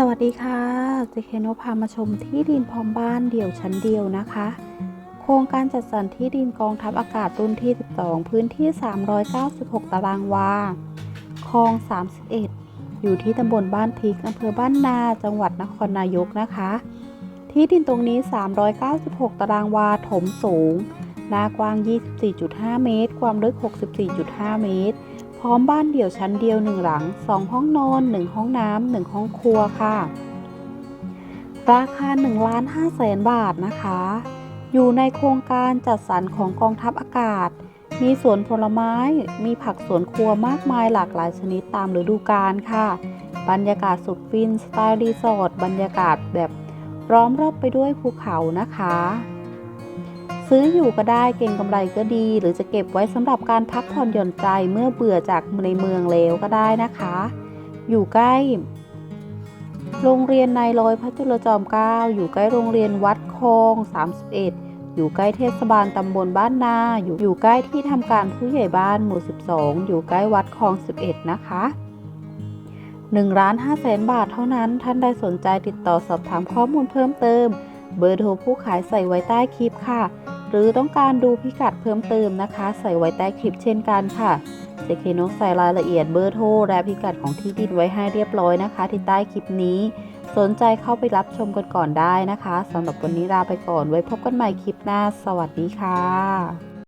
สวัสดีค่ะเจเคโนพามาชมที่ดินพร้อมบ้านเดี่ยวชั้นเดียวนะคะ โครงการจัดสรรที่ดินกองทัพอากาศรุ่นที่ 12 พื้นที่ 396 ตารางวา คลอง 31 อยู่ที่ตำบลบ้านพริกอำเภอบ้านนา จังหวัดนครนายกนะคะ ที่ดินตรงนี้ 396 ตารางวา ถมสูง หน้ากว้าง 24.5 เมตร ความลึก 64.5 เมตร พร้อมบ้านเดี่ยวชั้นเดียว1หลัง2ห้องนอน1ห้องน้ำ1ห้องครัวค่ะ ราคา1ล้าน5แสนบาทนะคะ อยู่ในโครงการจัดสรรของกองทัพอากาศ มีสวนผลไม้ มีผักสวนครัวมากมายหลากหลายชนิดตามฤดูกาลค่ะ บรรยากาศสุดฟินสไตล์รีสอร์ทบรรยากาศแบบล้อมรอบไปด้วยภูเขานะคะ ซื้ออยู่ก็ได้เก่งกำไรก็ดี หรือจะเก็บไว้สำหรับการพักผ่อนหย่อนใจเมื่อเบื่อจากในเมืองแล้วก็ได้นะคะ อยู่ใกล้ โรงเรียนนายร้อยพระจุลจอมเกล้าอยู่ใกล้โรงเรียนวัดคลอง31 อยู่ใกล้เทศบาลตำบลบ้านนา อยู่อยู่ใกล้ที่ทำการผู้ใหญ่บ้านหมู่ 12 อยู่ใกล้วัดคลอง 11 นะคะ1ล้าน5แสนบาทเท่านั้น ท่านใดสนใจติดต่อสอบถามข้อมูลเพิ่มเติม เบอร์โทรผู้ขายใส่ไว้ใต้คลิปค่ะ หรือต้องการดูพิกัดเพิ่มเติมนะคะ ใส่ไว้ใต้คลิปเช่นกันค่ะเจคนกใส่รายละเอียดเบอร์โทรและพิกัดของที่ดินไว้ให้เรียบร้อยนะคะ ที่ใต้คลิปนี้ สนใจเข้าไปรับชมกันก่อนได้นะคะสำหรับวันนี้ลาไปก่อนไว้พบกันใหม่คลิปหน้า สวัสดีค่ะ